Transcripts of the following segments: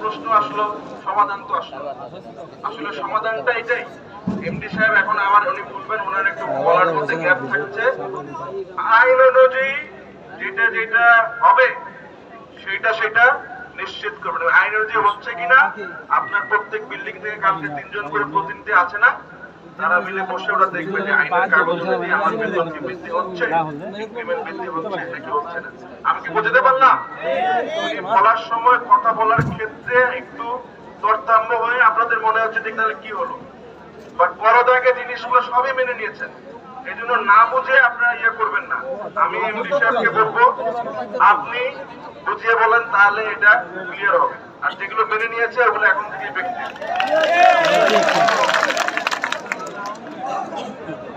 প্রশ্ন আসলো সমাধান তো আসলো। আসলে সমাধানটা এটাই। এমডি সাহেব এখন আমার উনি বলবেন ওনার একটু বলার মধ্যে গ্যাপ থাকছে। আইন অনুযায়ী যেটা যেটা হবে সেটা সেটা নিশ্চিত করবেন। আইন অনুযায়ী হচ্ছে কিনা আপনার প্রত্যেক বিল্ডিং থেকে কালকে তিনজন করে প্রতিনিধি আছে না? তারা মিলে বসে ওরা দেখবে যে আইনের কাগজ অনুযায়ী আমার বেতন কি বৃদ্ধি হচ্ছে ইনক্রিমেন্ট বৃদ্ধি হচ্ছে নাকি হচ্ছে না? আমি কি বোঝাতে পারলাম? উনি বলার সময় কথা বলার ক্ষেত্রে একটু তরতাম্য হয়ে আপনাদের মনে হচ্ছে যে তাহলে কি হলো? বাট জিনিসগুলো সবই মেনে নিয়েছেন। এই জন্য না বুঝে আপনারা ইয়ে করবেন না। আমি এমডি সাহেবকে বলব আপনি বুঝিয়ে বলেন তাহলে এটা ক্লিয়ার হবে। আর যেগুলো মেনে নিয়েছে ওগুলো এখন থেকে ব্যক্তি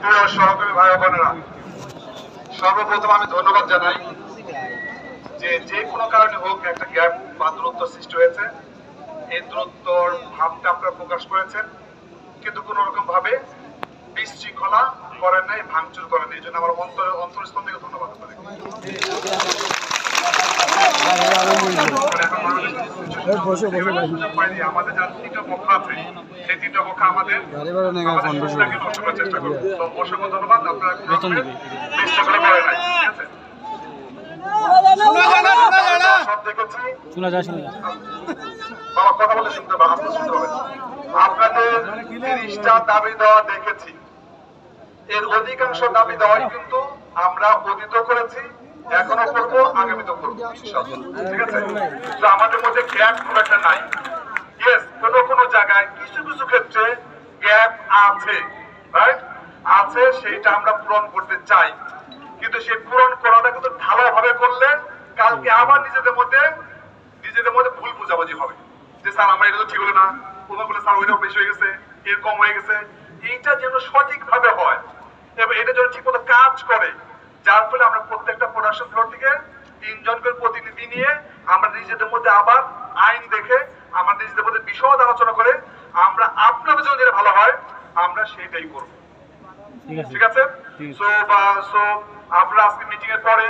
প্রিয় সহকর্মী ভাই ও বোনেরা সর্বপ্রথম আমি ধন্যবাদ জানাই যে যে কোনো কারণে হোক একটা গ্যাপ বা দূরত্ব সৃষ্টি হয়েছে। এই দূরত্বর ভাবটা আপনারা প্রকাশ করেছেন। কিন্তু কোন রকম ভাবে বিশৃঙ্খলা করেন নাই ভাঙচুর করেন এই জন্য আমার অন্তর অন্তরস্থল থেকে ধন্যবাদ পাইনি, আমাদের যার তিনটা পক্ষ আছে সেই তিনটা পক্ষ আমাদের আমাদের করার চেষ্টা করবে। অসংখ্য ধন্যবাদ। আপনারা নাই শোনা যায় শোনা যায় বাবা কথা বলে শুনতে শুনতে হবে আপনাদের তিরিশটা দাবি দেওয়া দেখেছি। এর অধিকাংশ দাবি দেওয়াই কিন্তু আমরা অতীত করেছি এখনও করব আগামীতে করব। ঠিক আছে? তো আমাদের মধ্যে গ্যাপ খুব একটা নাই। ইয়েস কোনো কোনো জায়গায় কিছু কিছু ক্ষেত্রে গ্যাপ আছে রাইট আছে, সেইটা আমরা পূরণ করতে চাই। কিন্তু সেই পূরণ করাটা কিন্তু ঢালাভাবে করলে কালকে আবার নিজেদের মধ্যে নিজেদের মধ্যে ভুল বোঝাবুঝি হবে। যে, স্যার, আমার এটা তো ঠিক হলো না। ওমা বলে, স্যার, ওইটাও বেশি হয়ে গেছে এর কম হয়ে গেছে। এইটা যেন সঠিক ভাবে হয় এবং এটা যেন ঠিক মতো কাজ করে। যার ফলে আমরা প্রত্যেকটা প্রোডাকশন ফ্লোর থেকে তিনজন করে প্রতিনিধি নিয়ে আমরা নিজেদের মধ্যে আবার আইন দেখে, আমরা নিজেদের মধ্যে বিশদ আলোচনা করে আমরা আপনাদের জন্য যেটা ভালো হয়, আমরা সেটাই করব। ঠিক আছে। সো বা সো আমরা আজকে মিটিং এর পরে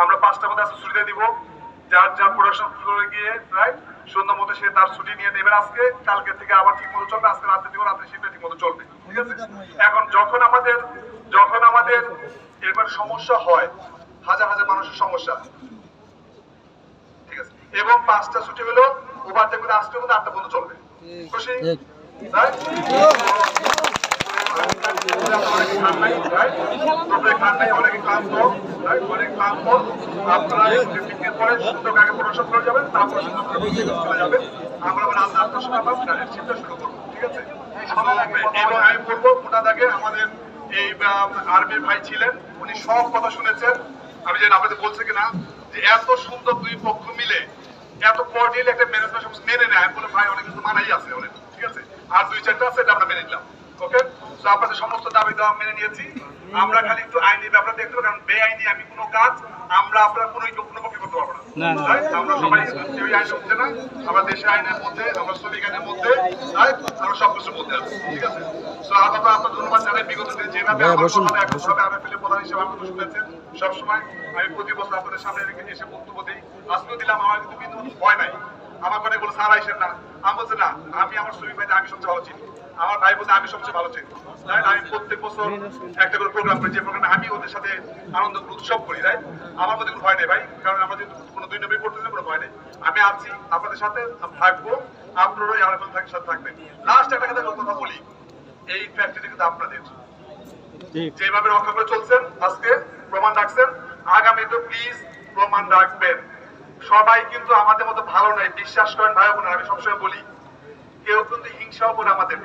আমরা পাঁচটা মধ্যে আজকে ছুটিতে দিব। যার যার প্রোডাকশন ফ্লোরে গিয়ে রাইট সুন্দর মতো সে তার ছুটি নিয়ে নেবেন আজকে। কালকে থেকে আবার ঠিক মতো চলবে আজকে রাতে দিব রাতে শিফটে ঠিক মতো চলবে। ঠিক আছে? এখন যখন আমাদের যখন আমাদের এরপর সমস্যা হয় হাজার হাজার মানুষের সমস্যা। ঠিক আছে? এবং পাঁচটা ছুটি হলো ওভার থেকে আজকে মধ্যে আটটা পর্যন্ত চলবে। খুশি? আপনারা ভাই ছিলেন, উনি সব কথা শুনেছেন। আমি জানি আপনাদের বলছে কিনা, যে এত সুন্দর দুই পক্ষ মিলে, এত কর্ডিয়াল একটা মেনে নেয়। আমি বলে ভাই, অনেক কিছু মানাই আছে, অনেক, ঠিক আছে? আর দুই চারটা আছে আমরা মেনে নিলাম। ওকে? তো আপনাদের সমস্ত দাবি দাওয়া মেনে নিয়েছি। আমরা খালি একটু আইনি ব্যাপার দেখতে হবে কারণ বেআইনি আমি কোনো কাজ আমরা আপনারা কোনো কোনো পক্ষে করতে পারব না? আমরা সবাই কেউই আইন হচ্ছে না আমরা দেশে আইনের মধ্যে আমরা শ্রমিক আইনের মধ্যে? আমরা সব কিছুর মধ্যে আছি ঠিক আছে? তো আপনারা আপনার ধন্যবাদ জানাই। বিগত দিনে যেভাবে একভাবে আরএফএল এর প্রধান হিসেবে আপনারা শুনেছেন সবসময় আমি প্রতি বছর আপনাদের সামনে রেখে এসে বক্তব্য দিই। আজকেও দিলাম আমার কিন্তু ভয় নাই। আমার কথা বলে স্যার আইসেন না। আমি বলছি না আমি আমার শ্রমিক ভাই আমি সবচেয়ে ভালো চিনি। আমার ভাই বলছে আমি সবচেয়ে ভালো চিনি? আমি প্রত্যেক বছর একটা করে প্রোগ্রাম করি যে প্রোগ্রামে আমি ওদের সাথে আনন্দ উৎসব করি রাইট আমার মধ্যে কোনো ভয় নেই ভাই কারণ আমরা যেহেতু কোনো দুই নবী করতেছি কোনো ভয় নেই। আমি আছি আপনাদের সাথে থাকব আরেকজন থাকার সাথে থাকবেন। লাস্ট একটা কথা কথা বলি এই ফ্যাক্টরি কিন্তু আপনাদের। যেভাবে রক্ষা করে চলছেন আজকে প্রমাণ রাখছেন আগামীতে প্লিজ প্রমাণ রাখবেন। সবাই কিন্তু আমাদের মতো ভালো নাই। বিশ্বাস করেন ভাই বোনেরা, আমি সবসময় বলি, কেউ কিন্তু হিংসাও করে আমাদের।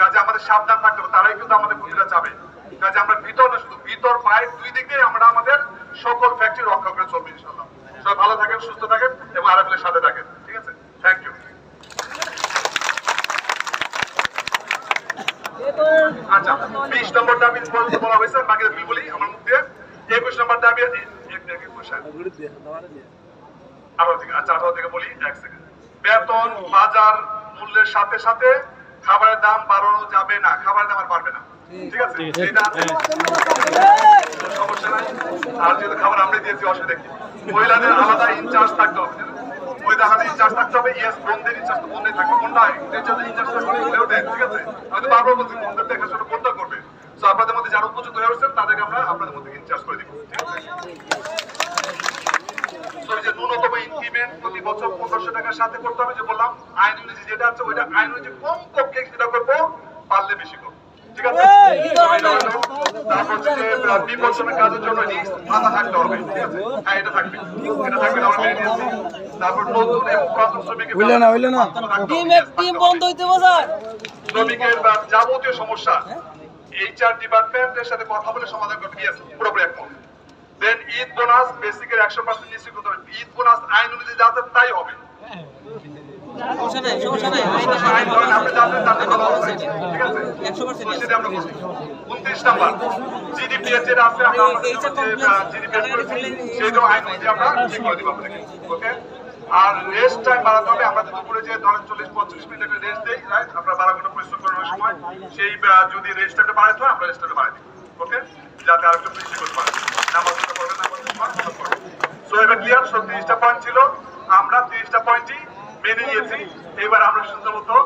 কাজে আমাদের সাবধান থাকতে হবে, তারাই কিন্তু আমাদের ক্ষতিটা চাবে। কাজে আমরা ভিতর না শুধু ভিতর পায়ের দুই দিকে আমরা আমাদের সকল ফ্যাক্টরি রক্ষা করে চলবে ইনশাল্লাহ সবাই ভালো থাকেন, সুস্থ থাকেন এবং আরএফএল সাথে থাকেন, ঠিক আছে? থ্যাংক ইউ আচ্ছা বিশ নম্বর দাবি বলা হয়েছে বাকি বলি, আমার মুখ দিয়ে। একুশ নম্বর দাবি একুশ আঠারো থেকে আচ্ছা আঠারো থেকে বলি এক সেকেন্ড বেতন বাজার মূল্যের সাথে সাথে খাবারের দাম বাড়ানো যাবে না। খাবারের দাম আর বাড়বে না। ঠিক। আছে? এটা সমস্যা নাই। আর যেহেতু খাবার আমরা দিয়েছি অসুবিধা কি? মহিলাদের আলাদা ইনচার্জ থাকতে হবে ওই দেখাতে ইনচার্জ থাকতে হবে ইয়েস বোনদের ইনচার্জ তো বোনদের থাকবে। কোনটা টিচারদের ইনচার্জ থাকবে ঠিক আছে? আমি বারবার বলছি বোনদের দেখাশোনা কোনটা করবে। তো আপনাদের মধ্যে যারা উপযুক্ত হয়ে উঠছেন তাদেরকে আমরা আপনাদের মধ্যে ইনচার্জ করে দিব ঠিক আছে তো এই যে ন্যূনতম ইনক্রিমেন্ট প্রতি বছর পনেরোশো টাকার সাথে করতে হবে যে বললাম আইন অনুযায়ী যেটা আছে ওইটা আইন অনুযায়ী কম পক্ষে সেটা করব পারলে বেশি করব। ঠিক আছে? তারপর হচ্ছে যে আহ, বিপজ্জনক কাজের জন্য রিস্ক ভাতা থাকতে হবে। ঠিক আছে হ্যাঁ এটা থাকবে। এটা থাকবে না, আমরা নিয়েছি। তারপর নতুন এবং প্রাক্তন শ্রমিকের হইল না, হইল না। টিম টিম বন্ধ হইতে বসার শ্রমিকের যাবতীয় সমস্যা এইচআর ডিপার্টমেন্টের সাথে কথা বলে সমাধান করতে গিয়েছে পুরোপুরি একমত। দেন ঈদ বোনাস বেসিকের একশো পার্সেন্ট নিশ্চিত করতে হবে। ঈদ বোনাস আইন অনুযায়ী যাতে তাই হবে। সমস্যা নাই সমস্যা নাই। আইন ধরেন আপনি যাতে তাতে ভালো হবে। ঠিক আছে? 100% তো সেটা আমরা করছি উনত্রিশ নাম্বার জিডিপি এর যেটা আছে আমরা আমাদের এইটা যে complex। জিডিপি করেছি সেটাও আইন অনুযায়ী আমরা ঠিক করে দিব আপনাকে। ওকে আর রেস্ট টাইম বাড়াতে হবে আমরা দুপুরে যে ধরেন চল্লিশ পঁয়ত্রিশ মিনিট একটা রেস্ট দিই রাইট আমরা বারো ঘণ্টা পরিশ্রম করার সময় সেই যদি রেস্ট টাইমটা বাড়াতে হয় আমরা রেস্ট টাইমটা বাড়াই দিই ওকে যাতে আর একটু বেশি করতে পারে। নামাজ পড়তে পারবে নামাজ পড়তে পারবে সো এবার ক্লিয়ার সব তিরিশটা পয়েন্ট ছিল। আমরা তিরিশটা পয়েন্টই মেনে নিয়েছি। এবার আমরা সুন্দর মতো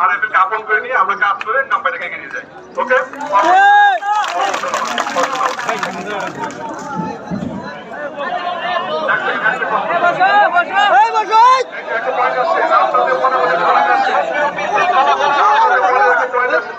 আর এফ কাপন করে নিয়ে আমরা কাজ করে নাম্বারটাকে এগিয়ে নিয়ে যাই। ওকে একটা পয়েন্ট আসছে আপনাদের মনে মনে পয়েন্ট আসছে আপনাদের মনে মনে পয়েন্ট আসছে